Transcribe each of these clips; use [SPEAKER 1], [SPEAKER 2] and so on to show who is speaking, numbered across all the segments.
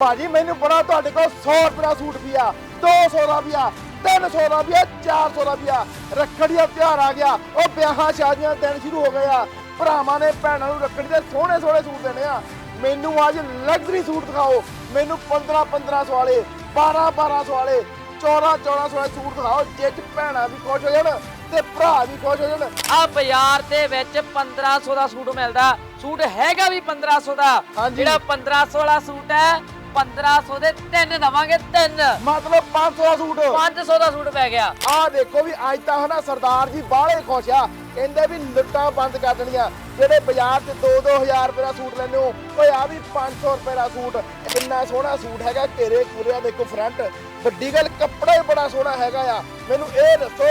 [SPEAKER 1] ਭਾਜੀ ਮੈਨੂੰ ਪਤਾ ਤੁਹਾਡੇ ਕੋਲ 100 ਰੁਪਏ ਦਾ ਸੂਟ ਵੀ ਆ 200 ਦਾ ਵੀ ਆ 300 ਦਾ ਵੀ ਆ 400 ਦਾ ਵੀ ਆ। ਰੱਖੜੀ ਦਾ ਤਿਉਹਾਰ ਆ ਗਿਆ ਉਹ ਵਿਆਹਾਂ ਸ਼ਾਦੀਆਂ ਦੇ ਦਿਨ ਸ਼ੁਰੂ ਹੋ ਗਏ ਆ। ਭਰਾਵਾਂ ਨੇ ਭੈਣਾਂ ਨੂੰ ਰੱਖੜੀ ਦੇ ਸੋਹਣੇ ਸੋਹਣੇ ਸੂਟ ਦੇਣੇ ਆ। ਮੈਨੂੰ ਅੱਜ ਲਗਜ਼ਰੀ ਸੂਟ ਦਿਖਾਓ। ਮੈਨੂੰ 15 1500 ਵਾਲੇ 12 1200 ਵਾਲੇ 14 1400 ਵਾਲੇ ਸੂਟ ਦਿਖਾਓ ਜਿੱਚ ਭੈਣਾਂ ਵੀ ਖੁਸ਼ ਹੋ ਜਾਣ ਤੇ ਭਰਾ ਵੀ ਖੁਸ਼ ਹੋ ਜਾਣ।
[SPEAKER 2] ਆ ਬਾਜ਼ਾਰ ਦੇ ਵਿੱਚ 1500 ਦਾ ਸੂਟ ਮਿਲਦਾ। ਸੂਟ ਹੈਗਾ ਵੀ 1500 ਦਾ।
[SPEAKER 1] ਹਾਂਜੀ।
[SPEAKER 2] ਜਿਹੜਾ 1500 ਵਾਲਾ ਸੂਟ ਹੈ 1500 ਦੇ ਤਿੰਨ ਦਵਾਂਗੇ ਤਿੰਨ।
[SPEAKER 1] ਮਤਲਬ 500 ਦਾ ਸੂਟ।
[SPEAKER 2] 500 ਦਾ ਸੂਟ ਪੈ ਗਿਆ।
[SPEAKER 1] ਆਹ ਦੇਖੋ ਵੀ ਅੱਜ ਤਾਂ ਹਨਾ ਸਰਦਾਰ ਜੀ ਬਾਹਲੇ ਖੁਸ਼ ਆ। ਕਹਿੰਦੇ ਵੀ ਲੁੱਟਾਂ ਬੰਦ ਕਰ ਦੇਣੀਆਂ। ਜਿਹੜੇ ਬਾਜ਼ਾਰ 'ਚ 2-2000 ਰੁਪਏ ਦਾ ਸੂਟ ਲੈਂਦੇ ਹੋ ਓਏ ਆ ਵੀ 500 ਰੁਪਏ ਦਾ ਸੂਟ। ਕਿੰਨਾ ਸੋਹਣਾ ਸੂਟ ਹੈਗਾ ਘੇਰੇ ਕੁਰਿਆ ਦੇਖੋ ਫਰੰਟ ਵੱਡੀ ਗੱਲ ਕੱਪੜਾ ਹੀ ਬੜਾ ਸੋਹਣਾ ਹੈਗਾ ਆ। ਮੈਨੂੰ ਇਹ ਦੱਸੋ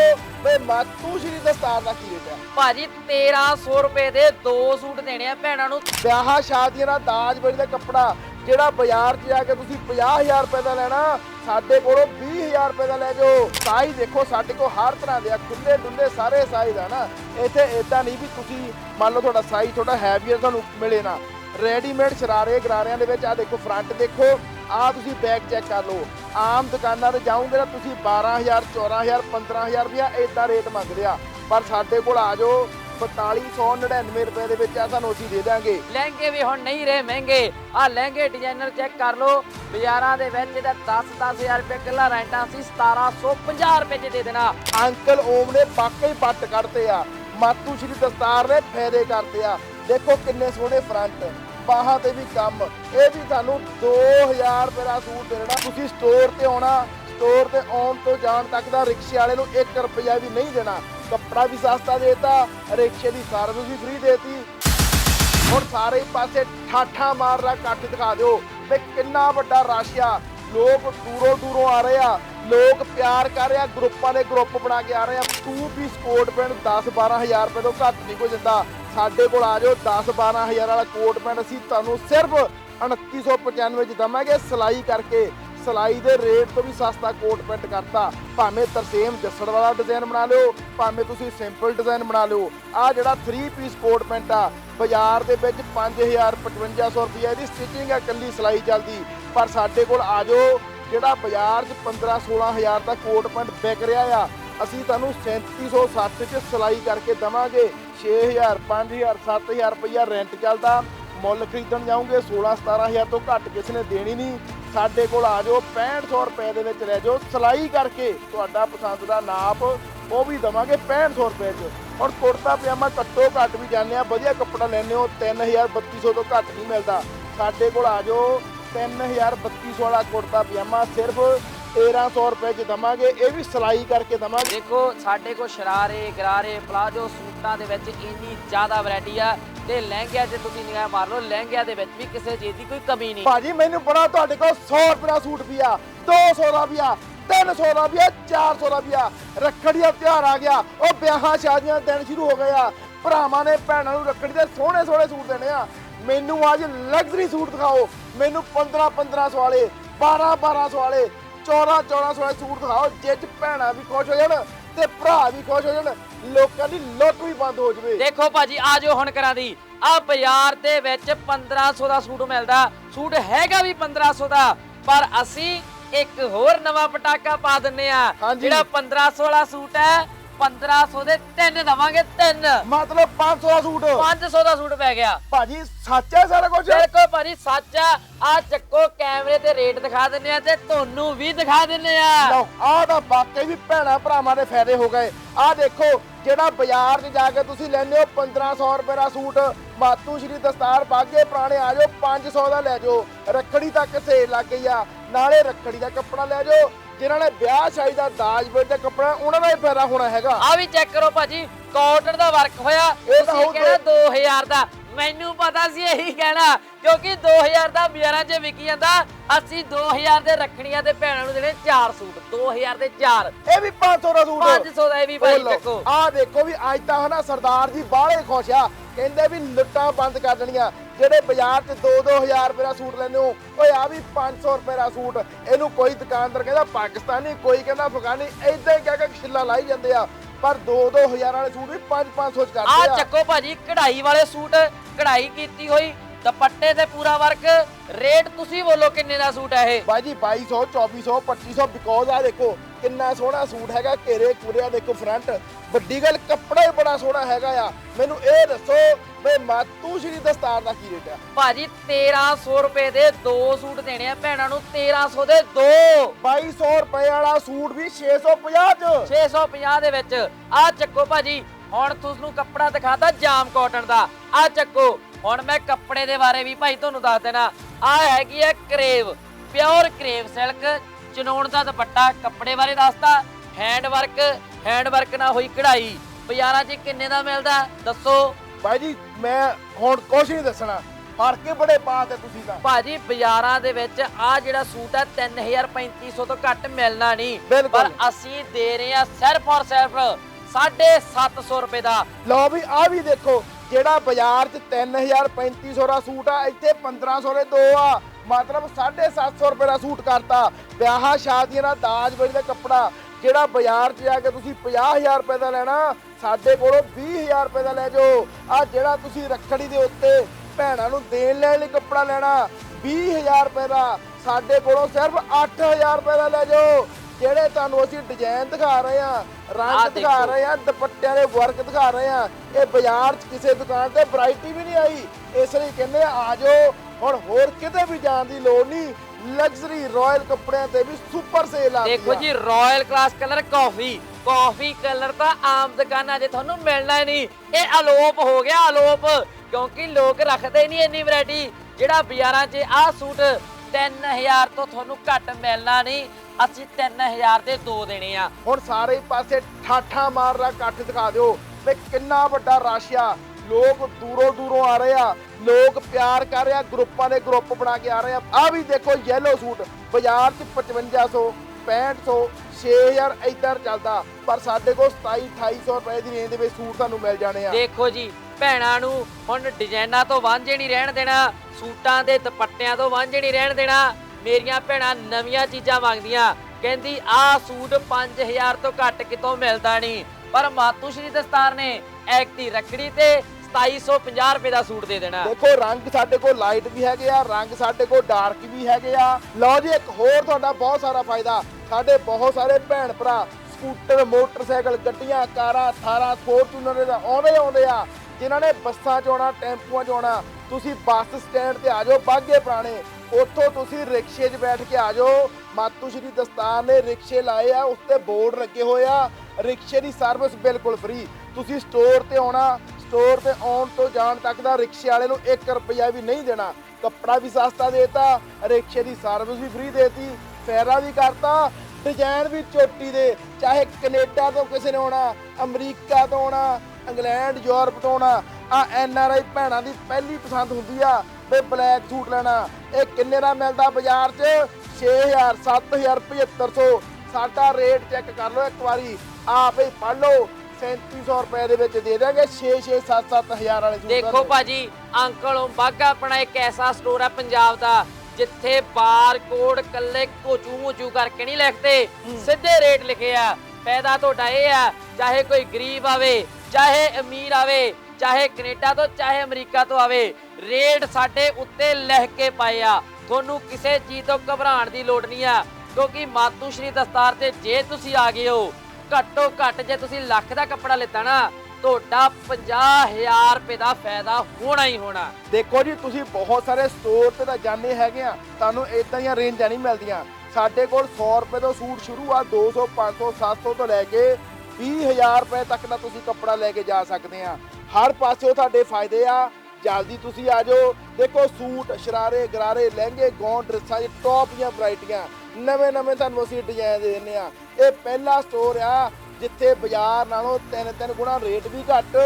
[SPEAKER 1] ਵੀ ਮਾਤੂ ਸ਼੍ਰੀ ਦਸਤਾਰ ਦਾ ਕੀ ਰੇਟ ਆ?
[SPEAKER 2] ਭਾਜੀ 1300 ਰੁਪਏ ਦੇ ਦੋ ਸੂਟ ਦੇਣੇ ਆ ਭੈਣਾਂ ਨੂੰ।
[SPEAKER 1] ਵਿਆਹਾਂ ਸ਼ਾਦੀਆਂ ਦਾ ਦਾਜ ਬੜੀ ਦਾ ਕੱਪੜਾ। ਜਿਹੜਾ ਬਾਜ਼ਾਰ 'ਚ ਜਾ ਕੇ ਤੁਸੀਂ 50000 ਰੁਪਏ ਦਾ ਲੈਣਾ, ਸਾਡੇ ਕੋਲੋਂ 20000 ਰੁਪਏ ਦਾ ਲੈ ਜਾਓ। ਸਾਈਜ਼ ਦੇਖੋ, ਸਾਡੇ ਕੋਲ ਹਰ ਤਰ੍ਹਾਂ ਦੇ ਆ ਖੁੱਲੇ ਡੁੱਲੇ ਸਾਰੇ ਸਾਈਜ਼ ਆ ਨਾ। ਇੱਥੇ ਇਦਾਂ ਨਹੀਂ ਵੀ ਤੁਸੀਂ, ਮੰਨ ਲਓ ਤੁਹਾਡਾ ਸਾਈਜ਼ ਥੋੜਾ ਹੈਵੀਅਰ ਤੁਹਾਨੂੰ ਮਿਲੇ ਨਾ। ਰੈਡੀਮੇਡ ਸ਼ਰਾਰੇ ਗਰਾਰਿਆਂ ਦੇ ਵਿੱਚ ਆ ਦੇਖੋ ਫਰੰਟ ਦੇਖੋ। ਆ ਤੁਸੀਂ ਬੈਕ ਚੈੱਕ ਕਰ ਲਓ। ਆਮ ਦੁਕਾਨਾਂ ਤੇ ਜਾਓਗੇ ਨਾ ਤੁਸੀਂ 12000 14000 15000 ਰੁਪਇਆ ਇਦਾਂ ਰੇਟ ਮੰਗਦੇ ਆ। ਪਰ ਸਾਡੇ ਕੋਲ ਆ ਜਾਓ 4299 ਰੁਪਏ ਦੇ ਵਿੱਚ ਆ ਤੁਹਾਨੂੰ ਅਸੀਂ ਦੇ ਦਾਂਗੇ।
[SPEAKER 2] ਲਹਿੰਗੇ ਵੀ ਹੁਣ ਨਹੀਂ ਰਹੇ ਮਹਿੰਗੇ। ਆ ਲਹਿੰਗੇ ਡਿਜ਼ਾਈਨਰ ਚੈੱਕ ਕਰ ਲਓ। ਬਾਜ਼ਾਰਾਂ ਦੇ ਵਿੱਚ ਇਹਦਾ 10-10000 ਰੁਪਏ ਕਿੱਲਾ ਰੈਂਟਾਂ ਸੀ 1750 ਰੁਪਏ 'ਚ ਦੇ ਦੇਣਾ।
[SPEAKER 1] ਅੰਕਲ ਓਮ ਨੇ ਵਾਕਈ ਪੱਟ ਕੱਢਤੇ ਆ। ਮਾਤੂ ਸ਼੍ਰੀ ਦਸਤਾਰ ਨੇ ਫਾਇਦੇ ਕਰਤੇ ਆ। ਦੇਖੋ ਕਿੰਨੇ ਸੋਹਣੇ ਫਰੰਟ ਬਾਹਾਂ ਤੇ ਵੀ ਕੰਮ। ਇਹ ਵੀ ਤੁਹਾਨੂੰ 2000 ਰੁਪਏ ਦਾ ਸੂਟ ਦੇਣਾ। ਤੁਸੀਂ ਸਟੋਰ ਤੇ ਆਉਣਾ ਸਟੋਰ ਤੇ ਆਉਣ ਤੋਂ ਜਾਣ ਤੱਕ ਦਾ ਰਿਕਸ਼ੇ ਵਾਲੇ ਨੂੰ 1 ਰੁਪਿਆ ਵੀ ਨਹੀਂ ਦੇਣਾ। ਕੱਪੜਾ ਵੀ ਸਸਤਾ ਦੇਤਾ ਰਿਕਸ਼ੇ ਦੀ ਸਰਵਿਸ ਵੀ ਫ੍ਰੀ ਦੇਤੀ। ਹੁਣ ਸਾਰੇ ਪਾਸੇ ਠਾਠਾ ਮਾਰਦਾ ਕੱਟ ਦਿਖਾ ਦਿਓ ਵੀ ਕਿੰਨਾ ਵੱਡਾ ਰਸ਼ ਆ। ਲੋਕ ਦੂਰੋਂ ਦੂਰੋਂ ਆ ਰਹੇ ਆ। ਲੋਕ ਪਿਆਰ ਕਰ ਰਹੇ ਆ, ਗਰੁੱਪਾਂ ਦੇ ਗਰੁੱਪ ਬਣਾ ਕੇ ਆ ਰਹੇ ਆ। ਤੂੰ ਵੀ ਕੋਟ ਪੈਂਟ 10 12000 ਰੁਪਏ ਤੋਂ ਘੱਟ ਨਹੀਂ ਕੋਈ ਦਿੰਦਾ। ਸਾਡੇ ਕੋਲ ਆ ਜਾਓ 10 12000 ਵਾਲਾ ਕੋਟ ਪੈਂਟ ਅਸੀਂ ਤੁਹਾਨੂੰ ਸਿਰਫ 2995 ਚ ਦਵਾਂਗੇ। ਸਿਲਾਈ ਕਰਕੇ ਸਿਲਾਈ ਦੇ ਰੇਟ ਤੋਂ ਵੀ ਸਸਤਾ ਕੋਟ ਪੈਂਟ ਕਰਤਾ। ਭਾਵੇਂ ਤਰਸੇਮ ਜੱਸੜ ਵਾਲਾ ਡਿਜ਼ਾਈਨ ਬਣਾ ਲਿਓ, ਭਾਵੇਂ ਤੁਸੀਂ ਸਿੰਪਲ ਡਿਜ਼ਾਈਨ ਬਣਾ ਲਿਓ। ਆ ਜਿਹੜਾ 3 ਪੀਸ ਕੋਟ ਪੈਂਟ ਆ, ਬਾਜ਼ਾਰ ਦੇ ਵਿੱਚ 5000 5500 ਰੁਪਏ ਦੀ ਸਟਿਚਿੰਗ ਆ ਕੱਲੀ ਸਿਲਾਈ ਚੱਲਦੀ। ਪਰ ਸਾਡੇ ਕੋਲ ਆ ਜਾਓ, ਜਿਹੜਾ ਬਾਜ਼ਾਰ 'ਚ 15 16000 ਦਾ ਕੋਟ ਪੈਂਟ ਵਿਕ ਰਿਹਾ ਆ, ਅਸੀਂ ਤੁਹਾਨੂੰ 3760 'ਚ ਸਿਲਾਈ ਕਰਕੇ ਦਵਾਂਗੇ। 6000 5000 7000 ਰੁਪਇਆ ਰੈਂਟ ਚੱਲਦਾ। ਮੁੱਲ ਖਰੀਦਣ ਜਾਓਗੇ 16 17000 ਤੋਂ ਘੱਟ ਕਿਸੇ ਨੇ ਦੇਣੀ ਨਹੀਂ। ਸਾਡੇ ਕੋਲ ਆ ਜਾਓ 6500 ਰੁਪਏ ਦੇ ਵਿੱਚ ਲੈ ਜਾਓ। ਸਿਲਾਈ ਕਰਕੇ ਤੁਹਾਡਾ ਪਸੰਦ ਦਾ ਨਾਪ ਉਹ ਵੀ ਦਵਾਂਗੇ 6500 ਰੁਪਏ 'ਚ। ਹੁਣ ਕੁੜਤਾ, ਪਜਾਮਾ ਘੱਟੋ ਘੱਟ ਵੀ ਜਾਂਦੇ ਆ, ਵਧੀਆ ਕੱਪੜਾ ਲੈਣੇ ਹੋ 3000 3200 ਤੋਂ ਘੱਟ ਨਹੀਂ ਮਿਲਦਾ। ਸਾਡੇ ਕੋਲ ਆ ਜਾਓ 3000 3200 ਵਾਲਾ ਕੁੜਤਾ, ਪਜਾਮਾ ਸਿਰਫ 1300 ਰੁਪਏ 'ਚ ਦਵਾਂਗੇ, ਇਹ ਵੀ ਸਿਲਾਈ ਕਰਕੇ ਦਵਾਂਗੇ।
[SPEAKER 2] ਦੇਖੋ, ਸਾਡੇ ਕੋਲ ਸ਼ਰਾਰੇ, ਗਰਾਰੇ, ਪਲਾਜੋ ਸੂਟਾਂ ਦੇ ਵਿੱਚ ਇੰਨੀ ਜ਼ਿਆਦਾ ਵੈਰਾਈਟੀ ਆ। ਤੇ ਲਹਿੰਗਿਆਂ 'ਚ ਤੁਸੀਂ ਨਿਗਾਹ ਮਾਰ ਲਓ, ਲਹਿੰਗਿਆਂ ਦੇ ਵਿੱਚ ਵੀ ਕਿਸੇ ਚੀਜ਼ ਦੀ ਕੋਈ ਕਮੀ ਨਹੀਂ।
[SPEAKER 1] ਭਾਜੀ, ਮੈਨੂੰ ਪਤਾ ਤੁਹਾਡੇ ਕੋਲ 100 ਰੁਪਏ ਦਾ ਸੂਟ ਵੀ 200 ਦਾ ਵੀ 300 ਦਾ ਵੀ 400 ਦਾ ਵੀ ਰੱਖੜੀ ਦਾ ਤਿਉਹਾਰ ਆ ਗਿਆ, ਉਹ ਵਿਆਹਾਂ ਸ਼ਾਦੀਆਂ ਦੇ ਦਿਨ ਸ਼ੁਰੂ ਹੋ ਗਏ ਆ। ਭਰਾਵਾਂ ਨੇ ਭੈਣਾਂ ਨੂੰ ਰੱਖੜੀ ਦੇ ਸੋਹਣੇ ਸੋਹਣੇ ਸੂਟ ਦੇਣੇ ਆ। ਮੈਨੂੰ ਅੱਜ ਲਗਜ਼ਰੀ ਸੂਟ ਦਿਖਾਓ, ਮੈਨੂੰ 15 1500 ਵਾਲੇ 12 1200 ਵਾਲੇ 14 1400 ਵਾਲੇ ਸੂਟ ਦਿਖਾਓ ਜਿੱਚ ਭੈਣਾਂ ਵੀ ਖੁਸ਼ ਹੋ ਜਾਣ ਤੇ ਭਰਾ ਵੀ ਖੁਸ਼ ਹੋ ਜਾਣ। ਲੋਕਾਂ ਦੀ ਲੁੱਟ ਵੀ ਬੰਦ ਹੋ ਜਵੇ।
[SPEAKER 2] ਦੇਖੋ ਭਾਜੀ ਆ ਜਾਓ ਹੁਣ ਕਰਾਂ ਦੀ। ਆ ਬਾਜ਼ਾਰ ਦੇ ਵਿੱਚ 1500 ਦਾ ਸੂਟ ਮਿਲਦਾ। ਸੂਟ ਹੈਗਾ ਵੀ 1500 ਦਾ ਪਰ ਅਸੀਂ ਇੱਕ ਹੋਰ ਨਵਾਂ ਪਟਾਕਾ ਪਾ ਦਿੰਨੇ ਆ
[SPEAKER 1] ਹਾਂਜੀ।
[SPEAKER 2] ਜਿਹੜਾ 1500 ਵਾਲਾ ਸੂਟ ਹੈ 1500 ਦੇ ਤਿੰਨ ਦਵਾਂਗੇ ਤਿੰਨ।
[SPEAKER 1] ਮਤਲਬ 500 ਦਾ ਸੂਟ।
[SPEAKER 2] 500 ਦਾ ਸੂਟ ਪੈ ਗਿਆ।
[SPEAKER 1] ਭਾਜੀ ਸੱਚ ਹੈ ਸਾਰਾ ਕੁਝ
[SPEAKER 2] ਬਿਲਕੁਲ ਭਾਜੀ ਸੱਚ ਆ। ਆ ਚੱਕੋ ਕੈਮਰੇ ਤੇ ਰੇਟ ਦਿਖਾ ਦਿੰਨੇ ਆ ਤੇ ਤੁਹਾਨੂੰ ਵੀ ਦਿਖਾ ਦਿੰਨੇ ਆ।
[SPEAKER 1] ਲਓ ਆਹ ਤਾਂ ਵਾਕਈ ਵੀ ਭੈਣਾ ਭਰਾਵਾਂ ਦੇ ਫਾਇਦੇ ਹੋ ਗਏ। ਆਹ ਦੇਖੋ ਜਿਹੜਾ ਬਾਜ਼ਾਰ 'ਚ ਜਾ ਕੇ ਤੁਸੀਂ ਲੈਂਦੇ ਹੋ 1500 ਰੁਪਏ ਦਾ ਸੂਟ ਮਾਤੂ ਸ਼੍ਰੀ ਦਸਤਾਰ ਬਾਗੇ ਪੁਰਾਣੇ ਆ ਜਾਓ 500 ਦਾ ਲੈ ਜਾਓ। ਰੱਖੜੀ ਤੱਕ ਸੇਲ ਲੱਗ ਗਈ ਆ। ਨਾਲੇ ਰੱਖੜੀ ਦਾ ਕੱਪੜਾ ਲੈ ਜਾਓ ਜਿਨ੍ਹਾਂ ਨੇ ਵਿਆਹ ਸ਼ਾਦੀ ਦਾ ਦਾਜ ਵੇਚ ਦਾ ਕੱਪੜਾ ਉਹਨਾਂ ਦਾ ਹੀ ਫਾਇਦਾ ਹੋਣਾ ਹੈਗਾ।
[SPEAKER 2] ਆ ਵੀ ਚੈੱਕ ਕਰੋ ਭਾਜੀ ਕਾਟਨ ਦਾ ਵਰਕ ਹੋਇਆ
[SPEAKER 1] ਇਹ ਤਾਂ
[SPEAKER 2] ਤੁਸੀਂ
[SPEAKER 1] ਹੋਊ
[SPEAKER 2] ਕਹਿਣਾ 2000 ਦਾ ਮੈਨੂੰ ਪਤਾ ਸੀ ਇਹੀ ਕਹਿਣਾ ਕਿਉਂਕਿ 2000 ਦਾ ਬਾਜ਼ਾਰਾਂ 'ਚ ਵਿਕੀ ਜਾਂਦਾ ਅਸੀਂ 2000 ਦੇ ਰੱਖੜੀਆਂ ਤੇ ਭੈਣਾਂ ਨੂੰ ਦੇਣੇ 4 ਸੂਟ 2000 ਦੇ 4
[SPEAKER 1] ਇਹ ਵੀ 500 ਦਾ ਸੂਟ।
[SPEAKER 2] 500 ਦਾ ਇਹ ਵੀ ਭਾਈ ਚੱਕੋ
[SPEAKER 1] ਆ ਦੇਖੋ ਵੀ ਅੱਜ ਤਾਂ ਹਨਾ ਸਰਦਾਰ ਜੀ ਬਾਹਲੇ ਖੁਸ਼ ਆ ਕਹਿੰਦੇ ਵੀ ਲੁੱਟਾਂ ਬੰਦ ਕਰ ਦੇਣੀਆਂ। ਜਿਹੜੇ ਬਾਜ਼ਾਰ 'ਚ 2-2000 ਰੁਪਏ ਦਾ ਸੂਟ ਲੈਂਦੇ ਹੋ ਓਏ ਆ ਵੀ 500 ਰੁਪਏ ਦਾ ਸੂਟ। ਇਹਨੂੰ ਕੋਈ ਦੁਕਾਨਦਾਰ ਕਹਿੰਦਾ ਪਾਕਿਸਤਾਨੀ ਕੋਈ ਕਹਿੰਦਾ ਅਫਗਾਨੀ ਏਦਾਂ ਹੀ ਕਹਿ ਕੇ ਛਿੱਲਾ ਲਾਈ ਜਾਂਦੇ ਆ। ਪਰ 2-2000 ਵਾਲੇ ਸੂਟ ਵੀ 5-500 ਚ
[SPEAKER 2] ਆ
[SPEAKER 1] ਕਰਦੇ ਆ।
[SPEAKER 2] ਚੱਕੋ ਭਾਜੀ ਕਢਾਈ ਵਾਲੇ ਸੂਟ ਕਢਾਈ ਕੀਤੀ ਹੋਈ ਦੁਪੱਟੇ ਤੇ ਪੂਰਾ ਵਰਕ। ਰੇਟ ਤੁਸੀਂ ਬੋਲੋ ਕਿੰਨੇ ਦਾ ਸੂਟ ਹੈ ਇਹ?
[SPEAKER 1] ਬਾਈ ਜੀ 2200 2400 2500 ਬਿਕੋਜ਼ ਆ ਦੇਖੋ ਕਿੰਨਾ ਸੋਹਣਾ ਸੂਟ ਹੈਗਾ ਘੇਰੇ ਕੁਰਿਆ ਦੇਖੋ ਫਰੰਟ ਵੱਡੀ ਗੱਲ ਕੱਪੜਾ ਹੀ ਬੜਾ ਸੋਹਣਾ ਹੈਗਾ ਆ। ਮੈਨੂੰ ਇਹ ਦੱਸੋ ਬਈ ਮਾਤੂ ਸ਼੍ਰੀ ਦਸਤਾਰ ਦਾ ਕੀ ਰੇਟ ਆ?
[SPEAKER 2] ਭਾਜੀ 1300 ਰੁਪਏ ਦੇ ਦੋ ਸੂਟ ਦੇਣੇ ਆ ਭੈਣਾਂ ਨੂੰ 1300 ਦੇ ਦੋ।
[SPEAKER 1] 2200 ਰੁਪਏ ਵਾਲਾ ਸੂਟ ਵੀ 650 ਚ।
[SPEAKER 2] 650 ਦੇ ਵਿੱਚ। ਆ ਚੱਕੋ ਭਾਜੀ ਹੁਣ ਤੁਹਾਨੂੰ ਕੱਪੜਾ ਦਿਖਾਤਾ ਜਾਮ ਕਾਟਨ ਦਾ। ਆ ਚੱਕੋ ਹੁਣ ਮੈਂ ਕੱਪੜੇ ਦੇ ਬਾਰੇ ਵੀ ਭਾਈ ਤੁਹਾਨੂੰ ਦੱਸ ਦੇਣਾ। ਆ ਹੈਗੀ ਹੈ ਕਰੇਵ ਪਿਓਰ ਕਰੇਵ ਸਿਲਕ ਚਨੋਣ ਦਾ ਦੁਪੱਟਾ ਕੱਪੜੇ ਬਾਰੇ ਦੱਸਤਾ। ਹੈਂਡ ਵਰਕ ਹੈਂਡ ਵਰਕ ਨਾਲ ਹੋਈ ਕਢਾਈ। ਬਾਜ਼ਾਰਾਂ 'ਚ ਕਿੰਨੇ ਦਾ ਮਿਲਦਾ ਦੱਸੋ?
[SPEAKER 1] ਬਾਈ ਜੀ ਮੈਂ ਹੁਣ ਕੁਛ ਨਹੀਂ ਦੱਸਣਾ। ਫ਼ਰਕ ਹੀ ਬੜੇ ਪਾਤੇ ਤੁਸੀਂ ਤਾਂ।
[SPEAKER 2] ਭਾਜੀ ਬਾਜ਼ਾਰਾਂ ਦੇ ਵਿੱਚ ਆ ਜਿਹੜਾ ਸੂਟ ਹੈ 3350 ਤੋਂ ਘੱਟ ਮਿਲਣਾ ਨਹੀਂ। ਪਰ ਅਸੀਂ ਦੇ ਰਹੇ ਹਾਂ ਸਿਰਫ ਔਰ ਸਿਰਫ 750 ਰੁਪਏ ਦਾ।
[SPEAKER 1] ਲਓ ਵੀ ਆ ਵੀ ਦੇਖੋ, ਜਿਹੜਾ ਬਾਜ਼ਾਰ 'ਚ 3000 3500 ਦਾ ਸੂਟ ਆ, ਇੱਥੇ 1500 ਦੇ ਦੋ ਆ। ਮਤਲਬ 750 ਰੁਪਏ ਦਾ ਸੂਟ ਕਰਤਾ। ਵਿਆਹਾਂ, ਸ਼ਾਦੀਆਂ ਦਾ ਦਾਜ ਬੜੀ ਦਾ ਕੱਪੜਾ, ਜਿਹੜਾ ਬਾਜ਼ਾਰ 'ਚ ਜਾ ਕੇ ਤੁਸੀਂ 50000 ਰੁਪਏ ਦਾ ਲੈਣਾ, ਸਾਡੇ ਕੋਲੋਂ 20000 ਰੁਪਏ ਦਾ ਲੈ ਜਾਓ। ਆ ਜਿਹੜਾ ਤੁਸੀਂ ਰੱਖੜੀ ਦੇ ਉੱਤੇ ਭੈਣਾਂ ਨੂੰ ਦੇਣ ਲੈਣ ਲਈ ਕੱਪੜਾ ਲੈਣਾ 20000 ਰੁਪਏ ਦਾ, ਸਾਡੇ ਕੋਲੋਂ ਸਿਰਫ 8000 ਰੁਪਏ ਦਾ ਲੈ ਜਾਓ। ਜਿਹੜੇ ਤੁਹਾਨੂੰ ਅਸੀਂ ਡਿਜ਼ਾਈਨ ਦਿਖਾ ਰਹੇ ਆ ਰੰਗ ਦਿਖਾ। ਰਹੇ ਆ ਦੁਪੱਟਿਆਂ ਦੇ ਵਰਕ ਦਿਖਾ ਰਹੇ ਆ ਇਹ ਬਾਜ਼ਾਰ 'ਚ ਕਿਸੇ ਦੁਕਾਨ ਤੇ ਵੈਰਾਈਟੀ ਵੀ ਨਹੀਂ ਆਈ। ਇਸ ਲਈ ਕਹਿੰਦੇ ਆ ਜਾਓ ਹੁਣ ਹੋਰ ਕਿਤੇ ਵੀ ਜਾਣ ਦੀ ਲੋੜ ਨਹੀਂ। ਲਗਜ਼ਰੀ ਰਾਇਲ ਕੱਪੜਿਆਂ ਤੇ ਵੀ ਸੁਪਰ ਸੇਲ ਆ
[SPEAKER 2] ਦੇਖੋ ਜੀ ਰਾਇਲ ਕਲਾਸ ਕਲਰ ਕਾਫੀ ਕਾਫੀ ਕਲਰ ਤਾਂ ਆਮ ਦੁਕਾਨਾਂ 'ਚ ਤੁਹਾਨੂੰ ਮਿਲਣਾ ਨਹੀਂ। ਇਹ ਅਲੋਪ ਹੋ ਗਿਆ ਅਲੋਪ। ਕਿਉਂਕਿ ਲੋਕ ਰੱਖਦੇ ਨਹੀਂ ਇੰਨੀ ਵੈਰਾਈਟੀ ਜਿਹੜਾ ਬਾਜ਼ਾਰਾਂ 'ਚ ਆਹ ਸੂਟ 3000 ਤੋਂ ਤੁਹਾਨੂੰ ਘੱਟ ਮਿਲਣਾ ਨਹੀਂ। ਅਸੀਂ 3000 ਦੇ ਦੋ ਦੇਣੇ ਆ।
[SPEAKER 1] ਹੁਣ ਸਾਰੇ ਪਾਸੇ ਠਾਠਾ ਮਾਰ ਰਿਹਾ ਇਕੱਠ ਦਿਖਾ ਦਿਓ। ਵੀ ਕਿੰਨਾ ਵੱਡਾ ਰਸ਼ ਆ। ਲੋਕ ਦੂਰੋਂ ਦੂਰੋਂ ਆ ਰਹੇ ਆ। ਲੋਕ ਪਿਆਰ ਕਰ ਰਹੇ ਆ। ਗਰੁੱਪਾਂ ਦੇ ਗਰੁੱਪ ਬਣਾ ਕੇ ਆ ਰਹੇ ਆ। ਆ ਵੀ ਦੇਖੋ ਯੈਲੋ ਸੂਟ ਬਾਜ਼ਾਰ 'ਚ 5500 6500 6000 ਇਦਾਂ ਚੱਲਦਾ। ਪਰ ਸਾਡੇ ਕੋਲ 27 2800 ਰੁਪਏ ਦੀ ਰੇਂਜ ਦੇ ਵਿੱਚ ਸੂਟ ਤੁਹਾਨੂੰ ਮਿਲ ਜਾਣੇ ਆ।
[SPEAKER 2] ਦੇਖੋ ਜੀ ਭੈਣਾਂ ਨੂੰ ਹੁਣ ਡਿਜ਼ਾਈਨਾਂ ਤੋਂ ਵਾਂਝੇ ਨਹੀਂ ਰਹਿਣ ਦੇਣਾ। ਸੂਟਾਂ ਦੇ ਦੁਪੱਟਿਆਂ ਤੋਂ ਵਾਂਝੇ ਨਹੀਂ ਰਹਿਣ ਦੇਣਾ। ਮੇਰੀਆਂ ਭੈਣਾਂ ਨਵੀਆਂ ਚੀਜ਼ਾਂ ਮੰਗਦੀਆਂ। ਕਹਿੰਦੀ, ਆਹ ਸੂਟ 5000 ਤੋਂ ਘੱਟ ਕਿਤੋਂ ਮਿਲਦਾ ਨਹੀਂ। ਪਰ ਮਾਤੂ ਸ਼੍ਰੀ ਦਸਤਾਰ ਨੇ ਐਕਟੀ ਰੱਖੜੀ ਤੇ 2750 ਰੁਪਏ ਦਾ ਸੂਟ ਦੇ ਦੇਣਾ।
[SPEAKER 1] ਦੇਖੋ, ਰੰਗ ਸਾਡੇ ਕੋਲ ਲਾਈਟ ਵੀ ਹੈਗੇ ਆ, ਰੰਗ ਸਾਡੇ ਕੋਲ ਡਾਰਕ ਵੀ ਹੈਗੇ ਆ। ਲਓ ਜੀ, ਇੱਕ ਹੋਰ ਤੁਹਾਡਾ ਬਹੁਤ ਸਾਰਾ ਫਾਇਦਾ। ਸਾਡੇ ਬਹੁਤ ਸਾਰੇ ਭੈਣ ਭਰਾ ਸਕੂਟਰ, ਮੋਟਰਸਾਈਕਲ, ਗੱਡੀਆਂ, ਕਾਰਾਂ, ਥਾਰਾਂ ਫੋਰਚੂਨਰ ਦਾ ਆਉਂਦੇ ਆਉਂਦੇ ਆ, ਜਿਨ੍ਹਾਂ ਨੇ ਬੱਸਾਂ 'ਚ ਆਉਣਾ, ਟੈਂਪੂਆਂ 'ਚ ਆਉਣਾ। ਤੁਸੀਂ ਬੱਸ ਸਟੈਂਡ ਤੇ ਆ ਜਾਓ ਬਾਗੇ ਪੁਰਾਣੇ। ਉੱਥੋਂ ਤੁਸੀਂ ਰਿਕਸ਼ੇ 'ਚ ਬੈਠ ਕੇ ਆ ਜਾਓ। ਮਾਤੂ ਸ਼੍ਰੀ ਦਸਤਾਰ ਨੇ ਰਿਕਸ਼ੇ ਲਾਏ ਆ ਉਸ ਤੇ ਬੋਰਡ ਲੱਗੇ ਹੋਏ ਆ। ਰਿਕਸ਼ੇ ਦੀ ਸਰਵਿਸ ਬਿਲਕੁਲ ਫ੍ਰੀ। ਤੁਸੀਂ ਸਟੋਰ ਤੇ ਆਉਣਾ ਸਟੋਰ ਤੇ ਆਉਣ ਤੋਂ ਜਾਣ ਤੱਕ ਦਾ ਰਿਕਸ਼ੇ ਵਾਲੇ ਨੂੰ 1 ਰੁਪਿਆ ਵੀ ਨਹੀਂ ਦੇਣਾ। ਕੱਪੜਾ ਵੀ ਸਸਤਾ ਦੇਤਾ, ਰਿਕਸ਼ੇ ਦੀ ਸਰਵਿਸ ਵੀ ਫ੍ਰੀ ਦੇਤੀ, ਫੇਰਾ ਵੀ ਕਰਤਾ, ਡਿਜ਼ਾਈਨ ਵੀ ਚੋਟੀ ਦੇ। ਚਾਹੇ ਕੈਨੇਡਾ ਤੋਂ ਕਿਸੇ ਨੇ ਆਉਣਾ, ਅਮਰੀਕਾ ਤੋਂ ਆਉਣਾ, ਇੰਗਲੈਂਡ, ਯੂਰਪ ਤੋਂ ਆਉਣਾ ਆ ਐਨ ਆਰ ਆਈ ਭੈਣਾਂ ਦੀ ਪਹਿਲੀ ਪਸੰਦ ਹੁੰਦੀ ਆ। ਵੀ ਬਲੈਕ ਸੂਟ ਲੈਣਾ। ਇਹ ਕਿੰਨੇ ਦਾ ਮਿਲਦਾ ਬਾਜ਼ਾਰ 'ਚ? 6000 7000 7500 ਸਾਡਾ ਰੇਟ ਚੈੱਕ ਕਰ ਲਓ ਇੱਕ ਵਾਰੀ। ਆਪ ਹੀ ਪੜ ਲਓ। 3700 ਰੁਪਏ ਦੇ ਵਿੱਚ ਦੇ ਦਾਂਗੇ 6 6 7 7000 ਵਾਲੇ ਸੂਟ
[SPEAKER 2] ਦੇਖੋ। ਭਾਜੀ ਅੰਕਲ ਬਾਗਾ ਆਪਣਾ ਇੱਕ ਐਸਾ ਸਟੋਰ ਹੈ ਪੰਜਾਬ ਦਾ ਜਿੱਥੇ ਬਾਰਕੋਡ ਕੱਲੇ ਕੋਚੂ ਮੋਚੂ ਕਰਕੇ ਨਹੀਂ ਲਿਖਦੇ। ਸਿੱਧੇ ਰੇਟ ਲਿਖੇ ਆ। ਫਾਇਦਾ ਤੁਹਾਡਾ ਇਹ ਆ ਚਾਹੇ ਕੋਈ ਗਰੀਬ ਆਵੇ ਚਾਹੇ ਅਮੀਰ ਆਵੇ ਚਾਹੇ ਕੈਨੇਡਾ ਤੋਂ ਚਾਹੇ ਅਮਰੀਕਾ ਤੋਂ ਆਵੇ। ਰੇਟ ਸਾਡੇ ਉੱਤੇ ਲਿਖ ਕੇ ਪਾਏ ਆ। ਤੁਹਾਨੂੰ ਕਿਸੇ ਚੀਜ਼ ਤੋਂ ਘਬਰਾਉਣ ਦੀ ਲੋੜ ਨਹੀਂ ਆ, ਕਿਉਂਕਿ ਮਾਤੂ ਸ਼੍ਰੀ ਦਸਤਾਰ ਤੇ ਜੇ ਤੁਸੀਂ ਆ ਗਏ ਹੋ, ਘੱਟੋ ਘੱਟ ਜੇ ਤੁਸੀਂ ਲੱਖ ਦਾ ਕੱਪੜਾ ਲਿੱਤਾ ਨਾ, ਤੁਹਾਡਾ 50000 ਰੁਪਏ ਦਾ ਫਾਇਦਾ ਹੋਣਾ ਹੀ ਹੋਣਾ।
[SPEAKER 1] ਦੇਖੋ ਜੀ, ਤੁਸੀਂ ਬਹੁਤ ਸਾਰੇ ਸਟੋਰ ਤੇ ਤਾਂ ਜਾਣੇ ਹੈਗੇ ਆ, ਤੁਹਾਨੂੰ ਇਦਾਂ ਦੀਆਂ ਰੇਂਜਾਂ ਨਹੀਂ ਮਿਲਦੀਆਂ। ਸਾਡੇ ਕੋਲ 100 ਰੁਪਏ ਤੋਂ ਸੂਟ ਸ਼ੁਰੂ ਆ 200 500 700 ਤੋਂ ਲੈ ਕੇ 20000 ਰੁਪਏ ਤੱਕ ਦਾ ਤੁਸੀਂ ਕੱਪੜਾ ਲੈ ਕੇ ਜਾ ਸਕਦੇ ਆ। ਹਰ ਪਾਸੇ ਤੁਹਾਡੇ ਫਾਇਦੇ ਆ ਜਲਦੀ ਤੁਸੀਂ ਆ ਜਾਓ। ਦੇਖੋ ਸੂਟ, ਸ਼ਰਾਰੇ, ਗਰਾਰੇ, ਲਹਿੰਗੇ ਗੌਨ ਡਰੈਸਾਂ ਦੀ ਟੌਪ ਦੀਆਂ ਵੈਰਾਈਟੀਆਂ। ਨਵੇਂ ਨਵੇਂ ਤੁਹਾਨੂੰ ਅਸੀਂ ਡਿਜ਼ਾਈਨ ਦੇ ਦਿੰਦੇ ਆ ਇਹ ਪਹਿਲਾ ਸਟੋਰ ਆ, ਜਿੱਥੇ ਬਾਜ਼ਾਰ ਨਾਲੋਂ ਤਿੰਨ ਤਿੰਨ ਗੁਣਾ ਰੇਟ ਵੀ ਘੱਟ।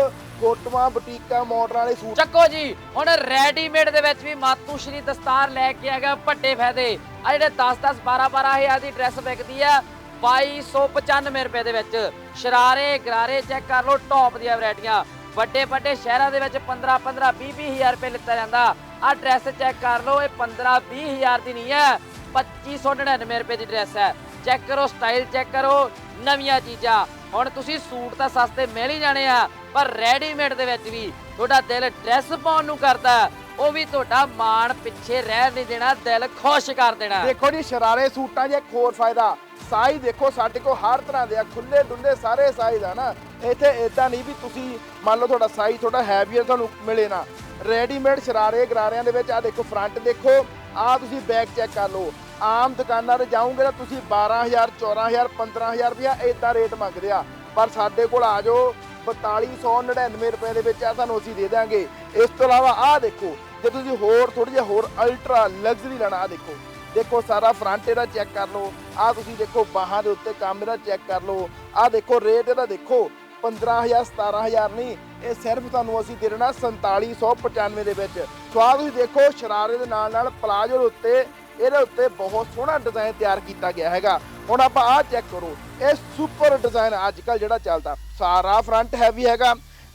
[SPEAKER 1] ਫੋਟੋਆਂ ਬੁਟੀਕਾਂ ਮਾਡਲਾਂ ਵਾਲੇ ਸੂਟ।
[SPEAKER 2] ਚੱਕੋ ਜੀ, ਹੁਣ ਰੈਡੀਮੇਡ ਦੇ ਵਿੱਚ ਵੀ ਮਾਤੂ ਸ਼੍ਰੀ ਦਸਤਾਰ ਲੈ ਕੇ ਆ ਗਿਆ ਵੱਡੇ ਫਾਇਦੇ। ਆ ਜਿਹੜੇ 10 10 12 12 ਹਜ਼ਾਰ ਦੀ ਡਰੈਸ ਵਿਕਦੀ ਆ 2295 ਰੁਪਏ ਦੇ ਵਿੱਚ। ਸ਼ਰਾਰੇ, ਗਰਾਰੇ ਚੈੱਕ ਕਰ ਲਓ ਟੌਪ ਦੀਆਂ ਵੈਰਾਈਟੀਆਂ। ਵੱਡੇ ਵੱਡੇ ਸ਼ਹਿਰਾਂ ਦੇ ਵਿੱਚ 15 15 20 20 ਰੁਪਏ ਲਿੱਤਾ ਜਾਂਦਾ। ਆ ਡਰੈਸ ਚੈੱਕ ਕਰ ਲਓ, ਇਹ 15 20 ਦੀ ਨਹੀਂ ਹੈ 2599 ਰੁਪਏ ਦੀ ਡਰੈਸ ਹੈ। ਚੈੱਕ ਕਰੋ ਸਟਾਈਲ ਚੈੱਕ ਕਰੋ, ਨਵੀਆਂ ਚੀਜ਼ਾਂ। ਹੁਣ ਤੁਸੀਂ ਸੂਟ ਤਾਂ ਸਸਤੇ ਮਿਲ ਹੀ ਜਾਣੇ ਆ, ਪਰ ਰੈਡੀਮੇਡ ਦੇ ਵਿੱਚ ਵੀ ਤੁਹਾਡਾ ਦਿਲ ਡਰੈਸ ਪਾਉਣ ਨੂੰ ਕਰਦਾ ਉਹ ਵੀ ਤੁਹਾਡਾ ਮਾਣ ਪਿੱਛੇ ਰਹਿ ਨਹੀਂ ਦੇਣਾ, ਦਿਲ ਖੁਸ਼ ਕਰ ਦੇਣਾ
[SPEAKER 1] ਦੇਖੋ ਜੀ, ਸ਼ਰਾਰੇ ਸੂਟਾਂ 'ਚ ਇੱਕ ਹੋਰ ਫਾਇਦਾ। ਸਾਈਜ਼ ਦੇਖੋ, ਸਾਡੇ ਕੋਲ ਹਰ ਤਰ੍ਹਾਂ ਦੇ ਆ ਖੁੱਲੇ ਡੁੱਲੇ ਸਾਰੇ ਸਾਈਜ਼ ਆ ਨਾ। ਇੱਥੇ ਇਦਾਂ ਨਹੀਂ ਵੀ ਤੁਸੀਂ ਮੰਨ ਲਓ ਤੁਹਾਡਾ ਸਾਈਜ਼ ਥੋੜਾ ਹੈਵੀਅਰ ਤੁਹਾਨੂੰ ਮਿਲੇ ਨਾ। ਰੈਡੀਮੇਡ ਸ਼ਰਾਰੇ ਗਰਾਰਿਆਂ ਦੇ ਵਿੱਚ ਆ ਦੇਖੋ ਫਰੰਟ ਦੇਖੋ, ਆ ਤੁਸੀਂ ਬੈਕ ਚੈੱਕ ਕਰ ਲਓ। ਆਮ ਦੁਕਾਨਾਂ ਤੇ ਜਾਓਗੇ ਤਾਂ ਤੁਸੀਂ 12000 14000 15000 ਰੁਪਇਆ ਇਦਾਂ ਰੇਟ ਮੰਗਦੇ ਆ। ਪਰ ਸਾਡੇ ਕੋਲ ਆ ਜਾਓ 4299 ਰੁਪਏ ਦੇ ਵਿੱਚ ਆ ਤੁਹਾਨੂੰ ਅਸੀਂ ਦੇ ਦਾਂਗੇ ਇਸ ਤੋਂ ਇਲਾਵਾ ਆਹ ਦੇਖੋ, ਜੇ ਤੁਸੀਂ ਹੋਰ ਥੋੜੀ ਜਿਹਾ ਹੋਰ ਅਲਟਰਾ ਲਗਜ਼ਰੀ ਲੈਣਾ, ਆ ਦੇਖੋ। ਦੇਖੋ, ਸਾਰਾ ਫਰੰਟ ਇਹਦਾ ਚੈੱਕ ਕਰ ਲਓ। ਆ ਤੁਸੀਂ ਦੇਖੋ ਬਾਹਾਂ ਦੇ ਉੱਤੇ ਕੰਮ ਇਹਦਾ ਚੈੱਕ ਕਰ ਲਓ। ਆ ਦੇਖੋ ਰੇਟ ਇਹਦਾ ਦੇਖੋ 15000 17000 ਨਹੀਂ, ਇਹ ਸਿਰਫ ਤੁਹਾਨੂੰ ਅਸੀਂ ਦੇ ਦੇਣਾ 4795 ਦੇ ਵਿੱਚ। ਸਵਾਦ ਤੁਸੀਂ ਦੇਖੋ ਸ਼ਰਾਰੇ ਦੇ ਨਾਲ ਨਾਲ ਪਲਾਜੋ ਦੇ ਉੱਤੇ, ਇਹਦੇ ਉੱਤੇ ਬਹੁਤ ਸੋਹਣਾ ਡਿਜ਼ਾਈਨ ਤਿਆਰ ਕੀਤਾ ਗਿਆ ਹੈਗਾ। ਹੁਣ ਆਪਾਂ ਆਹ ਚੈੱਕ ਕਰੋ, ਇਹ ਸੁਪਰ ਡਿਜ਼ਾਈਨ ਅੱਜ ਕੱਲ ਜਿਹੜਾ ਚੱਲਦਾ। ਸਾਰਾ ਫਰੰਟ ਹੈਵੀ ਹੈਗਾ,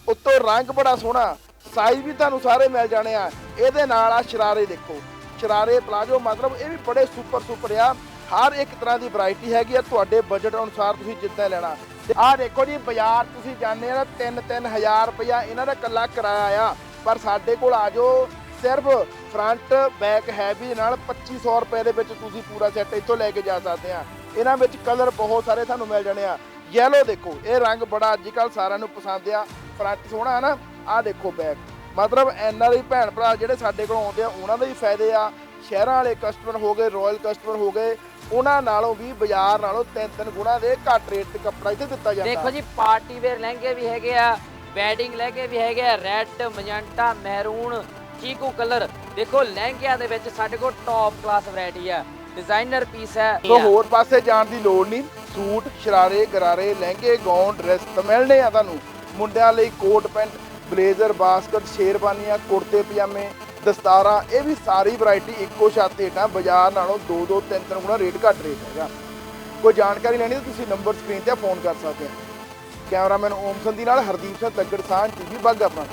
[SPEAKER 1] ਉੱਤੋਂ ਰੰਗ ਬੜਾ ਸੋਹਣਾ ਸਾਈਜ਼ ਵੀ ਤੁਹਾਨੂੰ ਸਾਰੇ ਮਿਲ ਜਾਣੇ ਆ। ਇਹਦੇ ਨਾਲ ਆ ਸ਼ਰਾਰੇ ਦੇਖੋ, ਸ਼ਰਾਰੇ, ਪਲਾਜੋ ਮਤਲਬ ਇਹ ਵੀ ਬੜੇ ਸੁਪਰ ਸੁਪਰ ਆ। ਹਰ ਇੱਕ ਤਰ੍ਹਾਂ ਦੀ ਵੈਰਾਈਟੀ ਹੈਗੀ ਆ, ਤੁਹਾਡੇ ਬਜਟ ਅਨੁਸਾਰ ਤੁਸੀਂ ਜਿੱਦਾਂ ਲੈਣਾ। ਤੇ ਆਹ ਦੇਖੋ ਜੀ, ਬਾਜ਼ਾਰ ਤੁਸੀਂ ਜਾਂਦੇ ਆ 3-3000 ਰੁਪਇਆ ਇਹਨਾਂ ਦਾ ਕੱਲਾ ਕਿਰਾਇਆ ਆ। ਪਰ ਸਾਡੇ ਕੋਲ ਆ ਜਾਓ, ਸਿਰਫ ਫਰੰਟ ਬੈਕ ਹੈਵੀ ਨਾਲ 2500 ਰੁਪਏ ਦੇ ਵਿੱਚ ਤੁਸੀਂ ਪੂਰਾ ਸੈੱਟ ਇੱਥੋਂ ਲੈ ਕੇ ਜਾ ਸਕਦੇ ਆ। ਇਹਨਾਂ ਵਿੱਚ ਕਲਰ ਬਹੁਤ ਸਾਰੇ ਤੁਹਾਨੂੰ ਮਿਲ ਜਾਣੇ ਆ। ਯੈਲੋ ਦੇਖੋ, ਇਹ ਰੰਗ ਬੜਾ ਅੱਜ ਕੱਲ ਸਾਰਿਆਂ ਨੂੰ ਪਸੰਦ ਆ। ਫਰੰਟ ਸੋਹਣਾ ਹੈ ਨਾ, ਆਹ ਦੇਖੋ ਬੈਕ ਮਤਲਬ ਐਨਆਰਆਈ ਭੈਣ ਭਰਾ ਜਿਹੜੇ ਸਾਡੇ ਕੋਲ ਆਉਂਦੇ ਆ, ਉਹਨਾਂ ਦੇ ਵੀ ਫਾਇਦੇ ਆ। ਸ਼ਹਿਰਾਂ ਵਾਲੇ ਕਸਟਮਰ ਹੋ ਗਏ ਰਾਇਲ ਕਸਟਮਰ ਹੋ ਗਏ ਉਹਨਾਂ ਨਾਲੋਂ ਵੀ ਬਾਜ਼ਾਰ ਨਾਲੋਂ ਤਿੰਨ ਤਿੰਨ ਗੁਣਾ ਦੇ ਘੱਟ ਰੇਟ ਤੇ ਕੱਪੜਾ ਇੱਥੇ ਦਿੱਤਾ ਜਾਂਦਾ।
[SPEAKER 2] ਦੇਖੋ ਜੀ ਪਾਰਟੀ ਵੇਅਰ ਲਹਿੰਗੇ ਵੀ ਹੈਗੇ ਆ ਵੈਡਿੰਗ ਲਹਿੰਗੇ ਵੀ ਹੈਗੇ ਆ ਰੈੱਡ ਮਜੰਟਾ ਮਹਿਰੂਨ ਚੀਕੂ ਕਲਰ। ਦੇਖੋ ਲਹਿੰਗਿਆਂ ਦੇ ਵਿੱਚ ਸਾਡੇ ਕੋਲ ਟੌਪ ਕਲਾਸ ਵੈਰਾਈਟੀ ਆ। ਡਿਜ਼ਾਈਨਰ ਪੀਸ ਹੈ।
[SPEAKER 1] ਸੋ ਹੋਰ ਪਾਸੇ ਜਾਣ ਦੀ ਲੋੜ ਨਹੀਂ। ਸੂਟ ਸ਼ਰਾਰੇ ਗਰਾਰੇ ਲਹਿੰਗੇ ਗੌਨ ਡਰੈਸ ਤਾਂ ਮਿਲਣੇ ਆ ਤੁਹਾਨੂੰ। ਮੁੰਡਿਆਂ ਲਈ ਕੋਟ ਪੈਂਟ ਬਲੇਜ਼ਰ ਬਾਸਕਟ ਸ਼ੇਰਵਾਨੀਆਂ ਕੁੜਤੇ ਪਜਾਮੇ ਦਸਤਾਰਾਂ, ਇਹ ਵੀ ਸਾਰੀ ਵੈਰਾਈਟੀ ਇੱਕੋ ਛੱਤ ਹੇਠਾਂ, ਬਾਜ਼ਾਰ ਨਾਲੋਂ 2 2 3 3 ਗੁਣਾ ਰੇਟ ਘੱਟ ਰੇਟ ਹੈਗਾ। ਕੋਈ ਜਾਣਕਾਰੀ ਲੈਣੀ ਤਾਂ ਤੁਸੀਂ ਨੰਬਰ ਸਕਰੀਨ ਤੇ ਫੋਨ ਕਰ ਸਕਦੇ ਆ ਕੈਮਰਾਮੈਨ ਓਮ ਸੰਧੀ ਨਾਲ ਹਰਦੀਪ ਸਿੰਘ ਤੱਗੜ ਸਾਹ ਟੀਵੀ ਬਾਗਾ ਆਪਣਾ